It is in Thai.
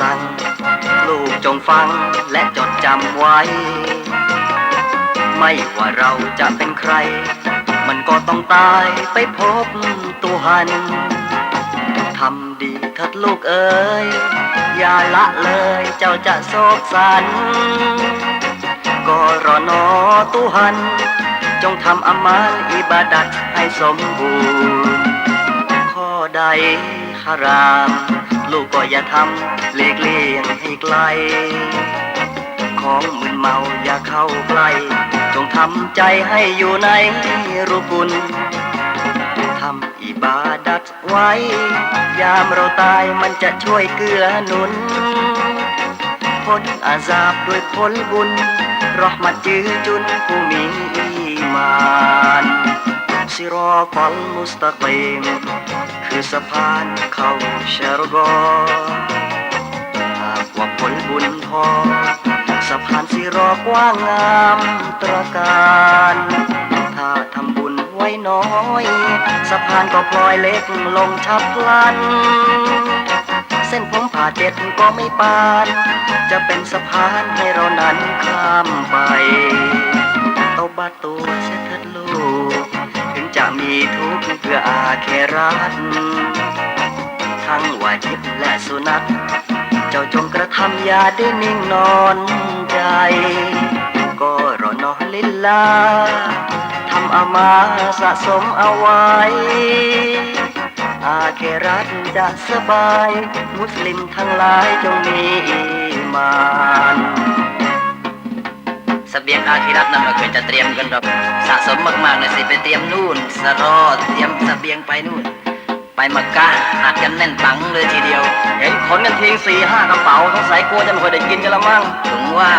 สั่ง ลูกจงฟังและจดจำไว้ ไม่ว่าเราจะเป็นใคร มันก็ต้องตายไปพบตัวหันทำดีเถิดลูกเอ๋ยอย่าละเลยเจ้าจะโศกสัน ก็รอนอตุหัน จงทำอามาลอิบาดัตให้สมบูรณ์ ข้อใดฮาราม ลูกก็อย่าทำเลีกเลี่ยงให้ไกล ของมึนเมาอย่าเข้าใกล้ จงทำใจให้อยู่ในรูกุลทำอิบาดัตไว้ ยามเราตายมันจะช่วยเกื้อหนุนพ้นอาซาบด้วยผลบุญรอมัดจือจุนผู้มีอีมา นซิรอตอลมุสตะกีมคือสะพานเข้าชรกอหากว่าผลบุญพอสะพานสิรอกว้างงามตระการถ้าทำบุญไว้น้อย สะพานก็พลอยเล็กลงชับพลัน เส้นผมผ่าเจ็ดก็ไม่ปาน จะเป็นสะพานให้เรานั้นข้ามไปเตาบาตูเทุกเพื่ออาเครัตทั้งวาจิบและสุนัตเจ้าจงกระทำอย่าได้นิ่งนอนใจ ก็รอนอลิลลาทำอามาสะสมเอาไว้ อาเครัตจะสบาย มุสลิมทั้งหลายจงมีอีมาน เสบียงอาคิรัตนั้นเราเคยจะเตรียมกันหรอกสะสมมากๆนะสิไปเตรียมนู่นสรอเตรียมเสบียงไปนู่น ไปมักกะอัดกันแน่นปังเลยทีเดียว เห็นขนกันทิ้งสี่ห้ากระเป๋าสงสัยกลัวจะไม่ค่อยได้กินกันละมั้งถึงว่า